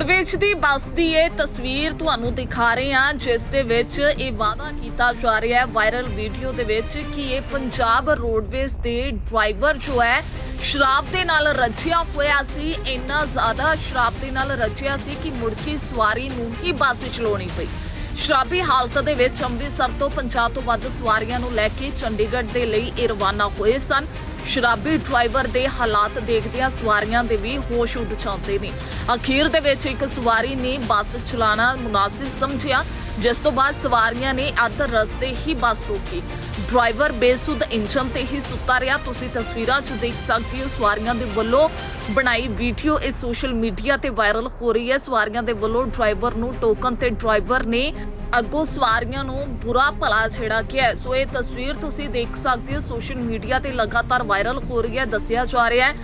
Roadways ਦੀ ਬੱਸ ਦੀ ਇਹ ਤਸਵੀਰ ਤੁਹਾਨੂੰ ਦਿਖਾ ਰਹੇ ਹਾਂ, ਜਿਸ ਦੇ ਵਿੱਚ ਇਹ ਵਾਅਦਾ ਕੀਤਾ ਜਾ ਰਿਹਾ ਹੈ ਵਾਇਰਲ ਵੀਡੀਓ ਦੇ ਵਿੱਚ ਕਿ ਇਹ ਪੰਜਾਬ ਰੋਡਵੇਜ ਦੇ ਡਰਾਈਵਰ ਜੋ ਹੈ, ਸ਼ਰਾਬ ਦੇ ਨਾਲ ਰੱਜਿਆ ਹੋਇਆ ਸੀ। ਇੰਨਾ ਜ਼ਿਆਦਾ ਸ਼ਰਾਬ ਦੇ ਨਾਲ ਰੱਜਿਆ ਸੀ ਕਿ ਮੁੜ ਸਵਾਰੀ ਨੂੰ ਹੀ ਬੱਸ ਚਲਾਉਣੀ ਪਈ। ਸ਼ਰਾਬੀ ਹਾਲਤ ਦੇ ਵਿੱਚ ਅੰਮ੍ਰਿਤਸਰ ਤੋਂ 50 ਤੋਂ ਵੱਧ ਸਵਾਰੀਆਂ ਨੂੰ ਲੈ ਕੇ ਚੰਡੀਗੜ੍ਹ ਦੇ ਲਈ ਇਹ ਰਵਾਨਾ ਹੋਏ ਸਨ। ਸ਼ਰਾਬੀ ਡਰਾਈਵਰ ਦੇ ਹਾਲਾਤ ਦੇਖਦਿਆਂ ਸਵਾਰੀਆਂ ਦੇ ਵੀ ਹੋਸ਼ ਉੱਡ ਜਾਂਦੇ ਨੇ। ਅਖੀਰ ਦੇ ਵਿੱਚ ਇੱਕ ਸਵਾਰੀ ਨੇ ਬੱਸ ਚਲਾਉਣਾ ਮੁਨਾਸਿਬ ਸਮਝਿਆ, ਜਿਸ ਤੋਂ ਬਾਅਦ ਸਵਾਰੀਆਂ ਨੇ ਅੱਧ ਰਸਤੇ ਹੀ ਬੱਸ ਰੋਕੀ। ਡਰਾਈਵਰ ਬੇਸੁੱਧ ਇੰਜਨ ਤੇ ਹੀ ਸੁੱਤਾ ਰਿਹਾ। ਤੁਸੀਂ ਤਸਵੀਰਾਂ 'ਚ ਦੇਖ ਸਕਦੇ ਹੋ, ਸਵਾਰੀਆਂ ਦੇ ਵੱਲੋਂ ਬਣਾਈ ਵੀਡੀਓ ਇਹ ਸੋਸ਼ਲ ਮੀਡੀਆ ਤੇ ਵਾਇਰਲ ਹੋ ਰਹੀ ਹੈ। ਸਵਾਰੀਆਂ ਦੇ ਵੱਲੋਂ ਡਰਾਈਵਰ ਨੂੰ ਟੋਕਨ ਤੇ ਡਰਾਈਵਰ ਨੇ ਅੱਗੋਂ ਸਵਾਰੀਆਂ ਨੂੰ ਬੁਰਾ ਭਲਾ ਛੇੜਾ ਗਿਆ ਸੋ ਇਹ ਤਸਵੀਰ ਤੁਸੀਂ ਦੇਖ ਸਕਦੇ ਹੋ, ਸੋਸ਼ਲ ਮੀਡੀਆ ਤੇ ਲਗਾਤਾਰ ਵਾਇਰਲ ਹੋ ਰਹੀ ਹੈ, ਦੱਸਿਆ ਜਾ ਰਿਹਾ ਹੈ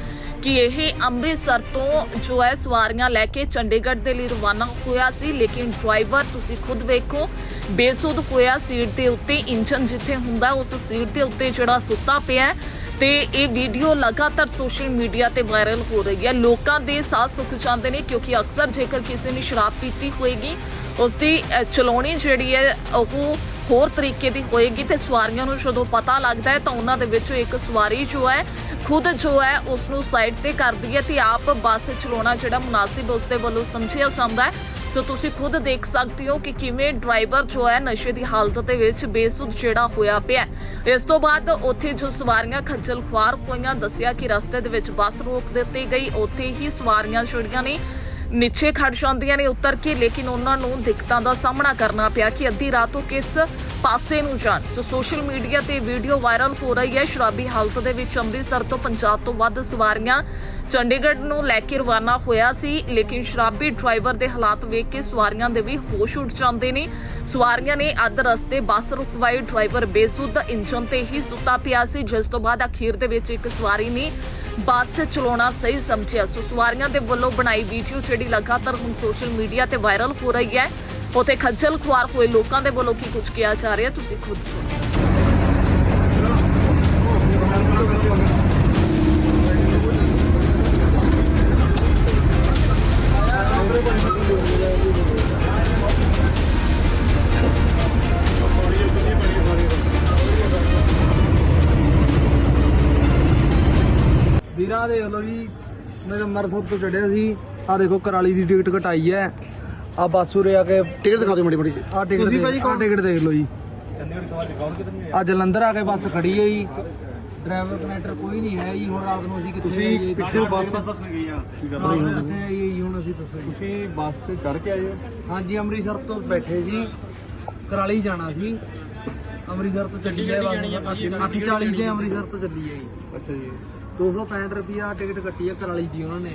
ਕਿ ਇਹ ਅੰਮ੍ਰਿਤਸਰ ਤੋਂ ਜੋ ਹੈ ਸਵਾਰੀਆਂ ਲੈ ਕੇ ਚੰਡੀਗੜ੍ਹ ਦੇ ਲਈ ਰਵਾਨਾ ਹੋਇਆ ਸੀ, ਲੇਕਿਨ ਡਰਾਈਵਰ ਤੁਸੀਂ ਖੁਦ ਵੇਖੋ, ਬੇਸੁੱਧ ਹੋਇਆ ਸੀਟ ਦੇ ਉੱਤੇ ਇੰਜਨ ਜਿੱਥੇ ਹੁੰਦਾ ਉਸ ਸੀਟ ਦੇ ਉੱਤੇ ਜਿਹੜਾ ਸੁੱਤਾ ਪਿਆ ਤੇ ਇਹ ਵੀਡੀਓ ਲਗਾਤਾਰ ਸੋਸ਼ਲ ਮੀਡੀਆ ਤੇ ਵਾਇਰਲ ਹੋ ਰਹੀ ਹੈ। ਲੋਕਾਂ ਦੇ ਸਾਹ ਸੁੱਕ ਜਾਂਦੇ ਨੇ ਕਿਉਂਕਿ ਅਕਸਰ ਜੇਕਰ ਕਿਸੇ ਨੇ ਸ਼ਰਾਬ ਪੀਤੀ ਹੋਏਗੀ ਉਸ ਦੀ ਚਲਾਉਣੀ ਜਿਹੜੀ ਹੈ, ਉਹ ਹੋਰ ਤਰੀਕੇ ਦੀ ਹੋਏਗੀ ਤੇ ਸਵਾਰੀਆਂ ਨੂੰ ਜਦੋਂ ਪਤਾ ਲੱਗਦਾ ਹੈ ਤਾਂ ਉਹਨਾਂ ਦੇ ਵਿੱਚੋਂ ਇੱਕ ਸਵਾਰੀ ਜੋ ਹੈ, ਖੁਦ ਜੋ ਹੈ ਉਸ ਨੂੰ ਸਾਈਡ ਤੇ ਕਰਦੀ ਹੈ ਤੇ ਆਪ ਬੱਸ ਚਲਾਉਣਾ ਜਿਹੜਾ ਮੁਨਾਸਿਬ ਉਸ ਦੇ ਵੱਲੋਂ ਸਮਝਿਆ ਜਾਂਦਾ ਹੈ। ਸੋ ਤੁਸੀਂ ਖੁਦ ਦੇਖ ਸਕਦੇ ਹੋ ਕਿ ਕਿਵੇਂ ਡਰਾਈਵਰ ਜੋ ਹੈ ਨਸ਼ੇ ਦੀ ਹਾਲਤ ਦੇ ਵਿੱਚ ਬੇਸੁੱਧ ਜਿਹੜਾ ਹੋਇਆ ਪਿਆ ਇਸ ਤੋਂ ਬਾਅਦ ਉੱਥੇ ਜੋ ਸਵਾਰੀਆਂ ਖੱਜਲ ਖੁਆਰ ਹੋਈਆਂ, ਦੱਸਿਆ ਕਿ ਰਸਤੇ ਦੇ ਵਿੱਚ ਬੱਸ ਰੋਕ ਦਿੱਤੀ ਗਈ। ਉੱਥੇ ਹੀ ਸਵਾਰੀਆਂ ਜਿਹੜੀਆਂ ਨੇ ਨੀਚੇ ਖੜ ਜਾਂਦੀਆਂ ਨੇ ਉਤਰ ਕੇ, ਲੇਕਿਨ ਉਹਨਾਂ ਨੂੰ ਦਿੱਕਤਾਂ ਦਾ ਸਾਹਮਣਾ ਕਰਨਾ ਪਿਆ ਕਿ ਅੱਧੀ ਰਾਤ ਉਹ ਕਿਸ ਪਾਸੇ ਨੂੰ ਜਾਣ। ਸੋ ਸੋਸ਼ਲ ਮੀਡੀਆ ਤੇ ਵੀਡੀਓ ਵਾਇਰਲ ਹੋ ਰਹੀ ਹੈ। ਸ਼ਰਾਬੀ ਹਾਲਤ ਦੇ ਵਿੱਚ ਅੰਮ੍ਰਿਤਸਰ ਤੋਂ 50 ਤੋਂ ਵੱਧ ਸਵਾਰੀਆਂ ਚੰਡੀਗੜ੍ਹ ਨੂੰ ਲੈ ਕੇ ਰਵਾਨਾ ਹੋਇਆ ਸੀ, ਲੇਕਿਨ ਸ਼ਰਾਬੀ ਡਰਾਈਵਰ ਦੇ ਹਾਲਾਤ ਵੇਖ ਕੇ ਸਵਾਰੀਆਂ ਦੇ ਵੀ ਹੋਸ਼ ਉੱਡ ਜਾਂਦੇ ਨੇ। ਸਵਾਰੀਆਂ ਨੇ ਅੱਧ ਰਸਤੇ ਬੱਸ ਰੁਕਵਾਈ, ਡਰਾਈਵਰ ਬੇਸੁੱਧ ਇੰਜਨ ਤੇ ਹੀ ਸੁੱਤਾ ਪਿਆ ਸੀ। ਜਿਸ ਤੋਂ ਬਾਅਦ ਅਖੀਰ ਦੇ ਵਿੱਚ ਇੱਕ ਸਵਾਰੀ ਨੇ ਬੱਸ ਚਲਾਉਣਾ ਸਹੀ ਸਮਝਿਆ। ਸੋ ਸਵਾਰੀਆਂ ਦੇ ਵੱਲੋਂ ਬਣਾਈ ਵੀਡੀਓ ਜਿਹੜੀ ਲਗਾਤਾਰ ਹੁਣ ਸੋਸ਼ਲ ਮੀਡੀਆ ਤੇ ਵਾਇਰਲ ਹੋ ਰਹੀ ਹੈ। ਉਥੇ ਖੱਜਲ ਖੁਆਰ ਹੋਏ ਲੋਕਾਂ ਦੇ ਵੱਲੋਂ ਕੀ ਕੁਝ ਕਿਹਾ ਜਾ ਰਿਹਾ ਤੁਸੀਂ ਖੁਦ ਸੁਣੋ। ਵੀਰਾ ਦੇਖ ਲਓ ਜੀ ਮੇਰੇ ਮਰਫੂਰ ਤੋਂ ਚੜਿਆ ਸੀ। ਆ ਦੇਖੋ ਕਰਾਲੀ ਦੀ ਟਿਕਟ ਕਟਾਈ ਹੈ। ਆ ਬੱਸ ਉਰੇ ਆ ਕੇ ਟਿਕਟ ਦਿਖਾ ਦਿਓ ਮੜੀ ਮੜੀ ਆ ਟਿਕਟ ਤੁਸੀਂ ਭਾਜੀ ਆਹ ਟਿਕਟ ਦੇਖ ਲਓ ਜੀ। ਆ ਜਲੰਧਰ ਆ ਕੇ ਬੱਸ ਖੜੀ ਹੈ ਜੀ। ਡਰਾਈਵਰ ਕਨੈਕਟਰ ਕੋਈ ਨਹੀਂ ਹੈ ਜੀ। ਹੁਣ ਰਾਤ ਨੂੰ ਅਸੀਂ ਕਿੱਥੇ ਤੁਸੀਂ ਪਿੱਛੇ ਬੱਸ ਬੱਸ ਗਈ ਆ। ਕਿੱਥੇ ਆਈਏ ਜੀ ਹੁਣ ਅਸੀਂ ਦੱਸੋ ਜੀ ਤੁਸੀਂ ਬੱਸ ਤੇ ਚੜ ਕੇ ਆਏ ਹੋ? ਹਾਂਜੀ ਅੰਮ੍ਰਿਤਸਰ ਤੋਂ ਬੈਠੇ ਸੀ ਕਰਾਲੀ ਜਾਣਾ ਸੀ। ਅੰਮ੍ਰਿਤਸਰ ਤੋਂ ਚੱਲੀ ਹੈ ਬੱਸ। 840 ਤੇ ਅੰਮ੍ਰਿਤਸਰ ਤੋਂ ਚੱਲੀ ਹੈ ਜੀ। ਅੱਛਾ ਜੀ। 265 ਰੁਪਿਆ ਟਿਕਟ ਕੱਟੀ ਹੈ ਕਰਾਲੀ ਦੀ ਉਹਨਾਂ ਨੇ।